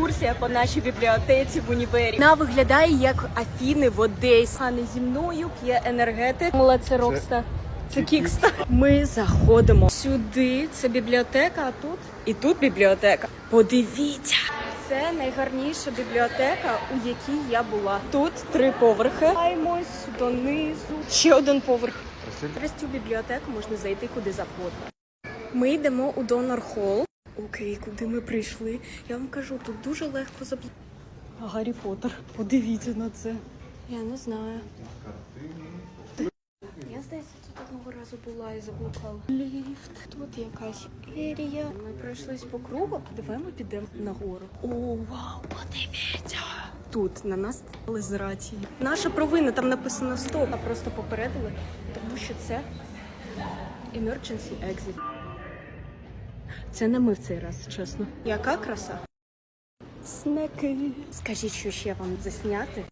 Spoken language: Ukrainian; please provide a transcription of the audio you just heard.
Екскурсія по нашій бібліотеці в універі. Вона виглядає як Афіни в Одесі. А не зі мною п'є енергетик. Мала це Рокста. Це Кікста. Ми заходимо сюди. Це бібліотека, а тут і тут бібліотека. Подивіться. Це найгарніша бібліотека, у якій я була. Тут три поверхи. Аймось донизу. Ще один поверх. Через цю бібліотеку можна зайти куди завгодно. Ми йдемо у Донор Холл. Окей, куди ми прийшли? Я вам кажу, тут дуже легко забл... Гаррі Поттер. Подивіться на це. Я не знаю. Я здається, тут одного разу була і заблукала. Ліфт. Тут якась ерія. Ми пройшлись по кругу. Давай ми підемо нагору. О, вау, подивіться. Тут на нас стали з рації. Наша провина там написано стоп. А просто попередили, тому що це emergency exit. Це не ми в цей раз, чесно. Яка краса? Снеки. Скажіть, що ще вам засняти?